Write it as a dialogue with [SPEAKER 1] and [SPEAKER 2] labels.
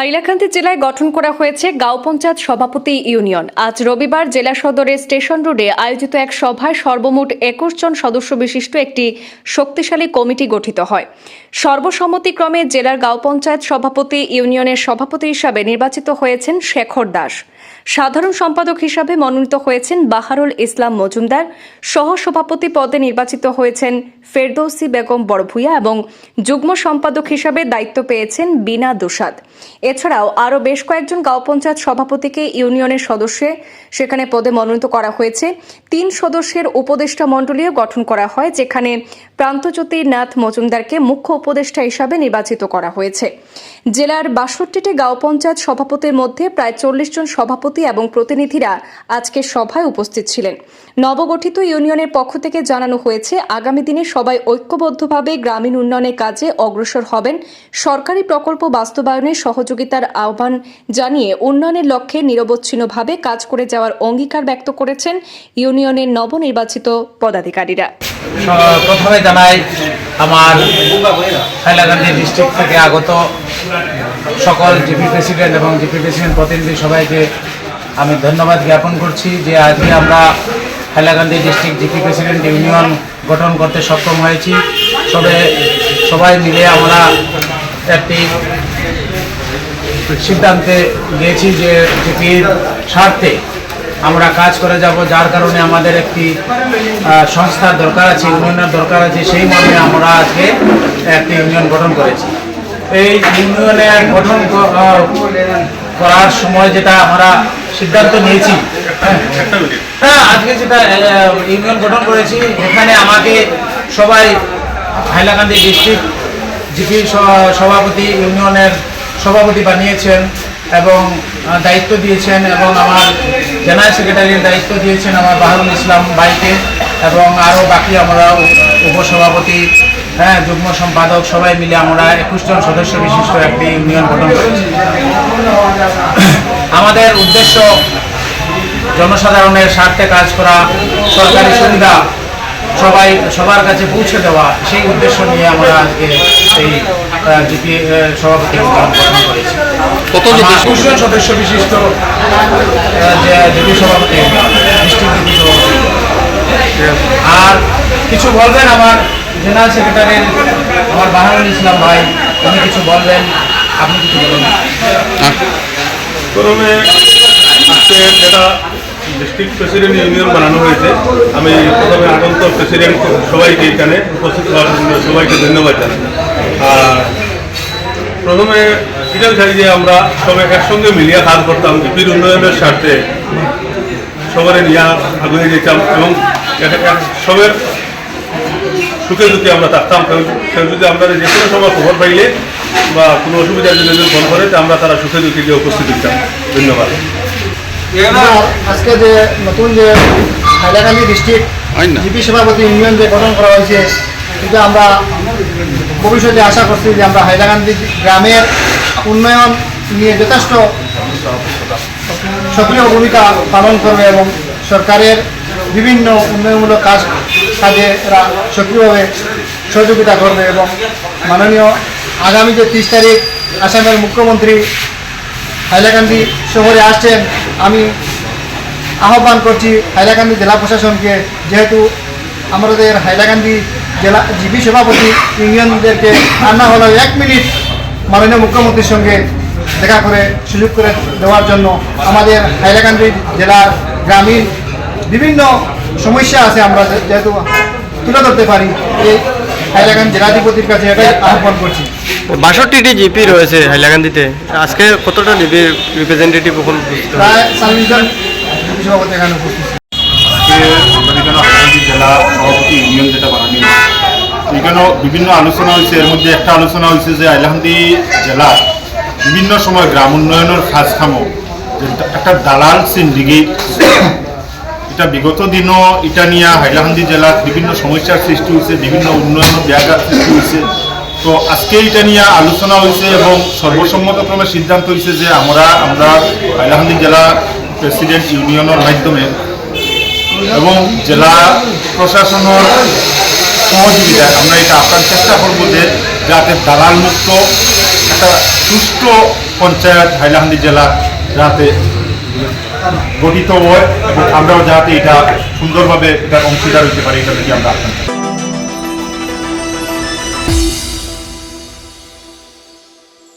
[SPEAKER 1] হাইলাকান্দি জেলায় গঠন করা হয়েছে গাঁও পঞ্চায়েত সভাপতি ইউনিয়ন। আজ রবিবার জেলা সদরের স্টেশন রোডে আয়োজিত এক সভায় সর্বমোট একুশ জন সদস্য বিশিষ্ট একটি শক্তিশালী কমিটি গঠিত হয়। সর্বসম্মতিক্রমে জেলার গাঁও পঞ্চায়েত সভাপতি ইউনিয়নের সভাপতি হিসাবে নির্বাচিত হয়েছেন শেখর দাস। সাধারণ সম্পাদক হিসাবে মনোনীত হয়েছেন বাহারুল ইসলাম মজুমদার। সহ সভাপতি পদে নির্বাচিত হয়েছেন ফেরদৌসি বেগম বড়ভূয়া এবং যুগ্ম সম্পাদক হিসাবে দায়িত্ব পেয়েছেন বিনা দুসাদ এছাড়াও আরও বেশ কয়েকজন গাঁও পঞ্চায়েত সভাপতিকে ইউনিয়নের সদস্যে সেখানে পদে মনোনীত করা হয়েছে। তিন সদস্যের উপদেষ্টা মণ্ডলীও গঠন করা হয়, যেখানে প্রান্তজ্যোতি নাথ মজুমদারকে মুখ্য উপদেষ্টা হিসাবে নির্বাচিত করা হয়েছে। জেলার বাষট্টিটি গাঁও পঞ্চায়েত সভাপতির মধ্যে প্রায় চল্লিশ জন সভাপতি এবং প্রতিনিধিরা আজকে সভায় উপস্থিত ছিলেন। নবগঠিত ইউনিয়নের পক্ষ থেকে জানানো হয়েছে, আগামী দিনে সবাই ঐক্যবদ্ধভাবে গ্রামীণ উন্নয়নের কাজে অগ্রসর হবেন। সরকারি প্রকল্প বাস্তবায়নে সহযোগিতার আহ্বান জানিয়ে উন্নয়নের লক্ষ্যে নিরবচ্ছিন্নভাবে কাজ করে যাওয়ার অঙ্গীকার ব্যক্ত করেছেন ইউনিয়নের নবনির্বাচিত পদাধিকারীরা।
[SPEAKER 2] প্রথমে জানাই, আমার হাইলাকান্দি ডিস্ট্রিক্ট থেকে আগত সকল জিপি প্রেসিডেন্ট এবং জিপি প্রেসিডেন্ট প্রতিনিধি সবাইকে আমি ধন্যবাদ জ্ঞাপন করছি যে আজকে আমরা Hailakandi district GP president union গঠন করতে সক্ষম হয়েছি। সবে সবাই মিলে আমরা একটি সিদ্ধান্তে গিয়েছি যে জিপির স্বার্থে আমরা কাজ করে যাব, যার কারণে আমাদের একটি সংস্থার দরকার আছে, ইউনিয়নের দরকার আছে, সেই মর্মে আমরা আজকে একটি ইউনিয়ন গঠন করেছি। এই ইউনিয়নে গঠন করার সময় যেটা আমরা সিদ্ধান্ত নিয়েছি হ্যাঁ, হ্যাঁ আজকে যেটা ইউনিয়ন গঠন করেছি এখানে আমাকে সবাই হাইলাকান্দি ডিস্ট্রিক্ট জিপি সভাপতি ইউনিয়নের সভাপতি বানিয়েছেন এবং দায়িত্ব দিয়েছেন এবং আমার জেনারেল সেক্রেটারির দায়িত্ব দিয়েছেন আমার বাহারুল ইসলাম ভাইকে এবং আরও বাকি আমরা উপসভাপতি হ্যাঁ যুগ্ম সম্পাদক সবাই মিলে আমরা একুশ জন সদস্য বিশিষ্ট একটি ইউনিয়ন গঠন করেছি। আমাদের উদ্দেশ্য জনসাধারণের স্বার্থে কাজ করা সরকারি সুবিধা সবাই সবার কাছে পৌঁছে দেওয়া সেই উদ্দেশ্য নিয়ে আমরা আজকে এই জিপি সভাপতি গঠন করেছি
[SPEAKER 3] সদস্য?
[SPEAKER 2] 21 জন সদস্য বিশিষ্ট যে জিপি সভাপতি ডিস্ট্রিক্ট জিপি সভাপতি আর কিছু বলবেন আমার জেনারেল সেক্রেটারি আমার বাহারুল ইসলাম ভাই উনি কিছু বলবেন
[SPEAKER 4] প্রথমে আজকে যেটা ডিস্ট্রিক্ট প্রেসিডেন্ট ইউনিয়ন বানানো হয়েছে আমি প্রথমে আগন্ত প্রেসিডেন্ট সবাইকে এখানে উপস্থিত হওয়ার জন্য সবাইকে ধন্যবাদ জানাই। আর প্রথমে এটা চাই যে আমরা সবাই একসঙ্গে মিলিয়ে কাজ করতাম জিপির উন্নয়নের স্বার্থে সবারে নিয়ে আগুয়ে যেতাম এবং সবের সুখে দুঃখে আমরা থাকতাম। কেউ যদি আমরা যে কোনো সময় খবর পাইলে বা কোনো অসুবিধার জন্য যদি ফোন করে আমরা তারা সুখে দুঃখে গিয়ে উপস্থিত দিতাম ধন্যবাদ
[SPEAKER 5] আজকে যে নতুন যে হাইলাকান্দি ডিস্ট্রিক্ট
[SPEAKER 3] হয় না।
[SPEAKER 5] জিপি সভাপতি ইউনিয়ন যে গঠন করা হয়েছে এটা আমরা ভবিষ্যতে আশা করছি যে আমরা হাইলাকান্দি গ্রামের উন্নয়ন নিয়ে যথেষ্ট সক্রিয় ভূমিকা পালন করবে এবং সরকারের বিভিন্ন উন্নয়নমূলক কাজ কাজে এরা সক্রিয়ভাবে সহযোগিতা করবে এবং মাননীয় আগামী যে তিরিশ তারিখ আসামের মুখ্যমন্ত্রী হাইলাকান্দি শহরে আসছেন। আমি আহ্বান করছি হাইলাকান্দি জেলা প্রশাসনকে, যেহেতু আমাদের হাইলাকান্দি জেলা জিপি সভাপতি ইউনিয়নদেরকে আনা হলো এক মিনিট মাননীয় মুখ্যমন্ত্রীর সঙ্গে দেখা করে, সুযোগ করে দেওয়ার জন্য আমাদের হাইলাকান্দি জেলার গ্রামীণ বিভিন্ন সমস্যা আছে আমরা যেহেতু তুলে ধরতে পারি, এই হাইলাকান্দি জেলাধিপতির কাছে এটাই আহ্বান করছি।
[SPEAKER 3] বাষট্টিটি জিপি রয়েছে হাইলাকান্দিতে। আজকে কতটা জিপির রিপ্রেজেন্টেটিভ ওখানে উপস্থিত?
[SPEAKER 5] প্রায় চল্লিশ জন সভাপতি এখানে উপস্থিত
[SPEAKER 6] এখানে জেলা সভাপতি ইউনিয়ন যেটা বানানো। এখানেও বিভিন্ন আলোচনা হয়েছে। এর মধ্যে একটা আলোচনা হয়েছে যে হাইলাকান্দি জেলার বিভিন্ন সময় গ্রাম উন্নয়নের কাজ খামো একটা দালাল সিন্ডিকেট এটা বিগত দিনও এটা নিয়ে হাইলাকান্দি জেলার বিভিন্ন সমস্যার সৃষ্টি হয়েছে বিভিন্ন উন্নয়ন ব্যাঘাত সৃষ্টি হয়েছে তো আজকে এটা নিয়ে আলোচনা হয়েছে এবং সর্বসম্মতক্রমে সিদ্ধান্ত হয়েছে যে আমরা আমরা হাইলাকান্দি জেলা প্রেসিডেন্ট ইউনিয়নের মাধ্যমে এবং জেলা প্রশাসনের সহযোগিতায় আমরা এটা আপ্রাণ চেষ্টা করব যে যাতে দালাল মুক্ত একটা সুষ্ঠু পঞ্চায়েত হাইলাকান্দি জেলা যাতে গঠিত হয় এবং আমরাও যাতে এটা সুন্দরভাবে এটার অংশীদার হতে পারি, এটা যদি আমরা আকাঙ্ক্ষা